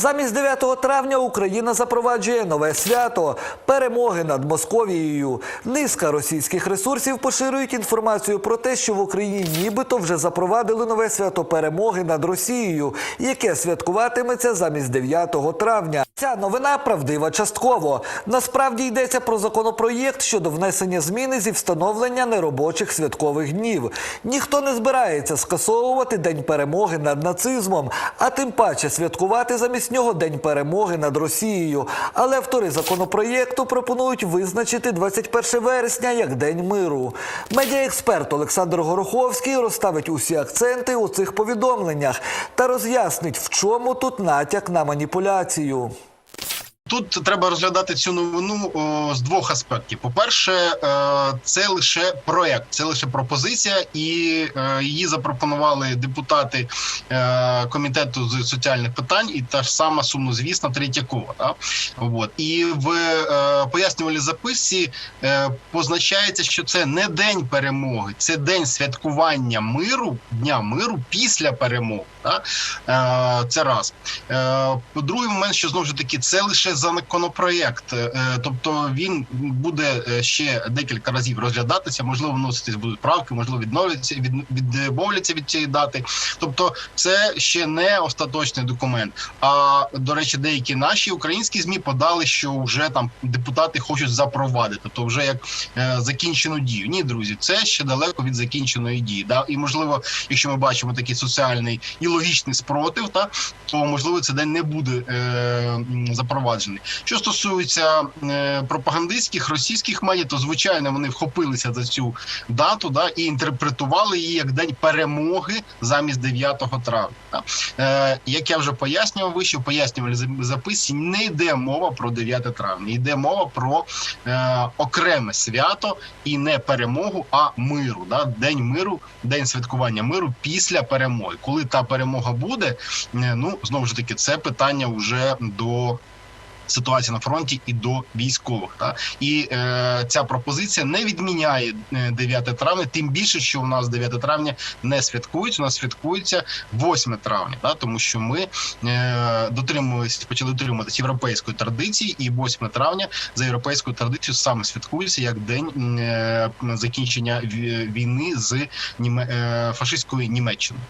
Замість 9 травня Україна запроваджує нове свято перемоги над Московією. Низка російських ресурсів поширюють інформацію про те, що в Україні нібито вже запровадили нове свято перемоги над Росією, яке святкуватиметься замість 9 травня. Ця новина правдива частково. Насправді йдеться про законопроєкт щодо внесення зміни зі встановлення неробочих святкових днів. Ніхто не збирається скасовувати День перемоги над нацизмом, а тим паче святкувати замість нього День перемоги над Росією. Але автори законопроєкту пропонують визначити 21 вересня як День миру. Медіаексперт Олександр Гороховський розставить усі акценти у цих повідомленнях та роз'яснить, в чому тут натяк на маніпуляцію. Тут треба розглядати цю новину о, з двох аспектів. По-перше, е, це лише проект, це лише пропозиція, і е, її запропонували депутати е, комітету з соціальних питань, і та ж сама сумнозвісна Третьякова. Да? От. І в е, пояснювальній записці е, позначається, що це не день перемоги, це день святкування миру, дня миру після перемоги. Да? Е, це раз. Е, другий момент, що знову ж таки, це лише законопроєкт, е, тобто він буде е, ще декілька разів розглядатися, можливо, вноситись будуть правки, можливо, відновляться від відмовляться від цієї дати. Тобто, це ще не остаточний документ. А до речі, деякі наші українські змі подали, що вже там депутати хочуть запровадити, то вже як е, закінчену дію. Ні, друзі, це ще далеко від закінченої дії. Да? І можливо, якщо ми бачимо такий соціальний і логічний спротив, та то можливо цей день не буде е, м, запроваджений. Що стосується е, пропагандистських російських медіа, то звичайно вони вхопилися за цю дату, да і інтерпретували її як день перемоги замість 9 травня. Е, як я вже пояснював, вище в пояснювальній не йде мова про 9 травня, йде мова про е, окреме свято і не перемогу, а миру. Да? День миру, день святкування миру після перемоги. Коли та перемога буде, е, ну знову ж таки, це питання вже до ситуації на фронті і до військових. Та і е, ця пропозиція не відміняє е, 9 травня, тим більше, що у нас 9 травня не святкують. У нас святкується 8 травня, та тому що ми е, дотримуємося, почали дотримуватися європейської традиції, і 8 травня за європейською традицією саме святкується як день е, закінчення війни з німе е, фашистською Німеччиною.